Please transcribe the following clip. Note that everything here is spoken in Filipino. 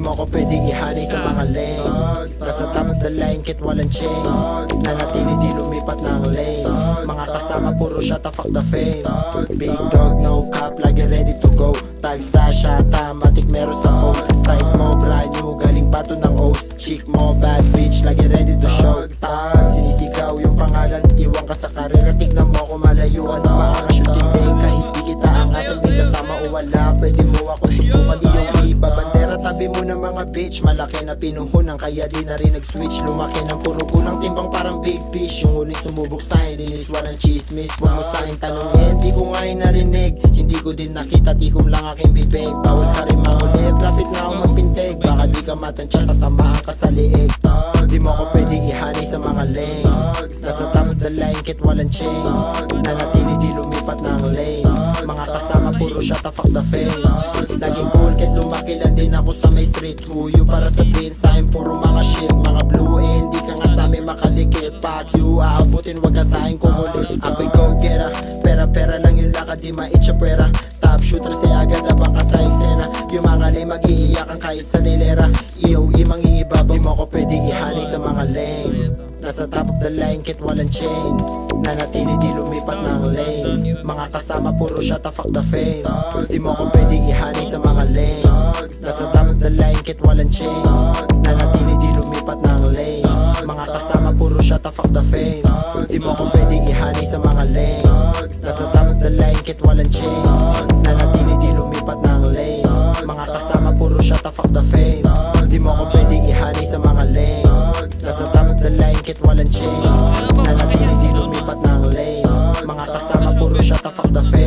mo ko pwede ihanay sa mga lanes Nasa top of the line kit walang chain Nanatili di lumipat ng lane Mga kasama puro shot fuck the fame. Big dog no cap lagi ready to go. Tag stash ata matik meron sa phone Side mo brand new galing bato ng O's. Chick mo bad bitch lagi ready to show. Sinisigaw yung pangalan Iwan ka sa karera. Tignan mo ko malayuan ng Tabi mo ng mga bitch Malaki na pinuhunan kaya di na rin nag-switch. Lumaki ng puro kulang timbang parang big fish. Yung huling sumubok sa'kin linis walang chismis Huwag mo sa'kin tanongin di ko nga rin narinig Hindi ko din nakita tikom lang aking bibig. Bawal ka rin makulit lapit na ako magpintig. Baka di ka matansya tatamaan ka sa liig. Di mo ko pwede ihanay sa mga lane. Nasa top of the line kit walang chain. Nanatili di lumipat ng lane. Mga kasama puro shot fuck the fame. Laging cool kit lumaki lang din ako sa may street Huyo para sabihin sa'kin puro mga shit Mga blue eh hindi ka nga sa amin makadikit. Fuck you aabutin wag ka sa'kin kumulit Ako'y go gera Pera pera lang yung lakad di maitsa pwera. Top shooter say agad abang ka sa eksena. Yung mga lay mag-iiyakan kahit sa dilera. Iyo imang iibabaw mo ko pwede ihanay sa mga lane Nasa top of the line kit walang chain. Nanatili di lumipat ng lane. Mga kasama puro shot fuck the fame. Di mo ko pwede ihanay sa mga Mga kasama puro shot fuck the fame. Di mo ko pwede ihanay sa mga lane Nasa top of the line kit walang chain. Nanatili di lumipat ng lane. Mga kasama puro shot fuck the fame. Di mo ko pwede ihanay sa mga lane Nasa top of the line kit walang chain. Nanatili di lumipat ng lane. Mga kasama puro shot fuck the fame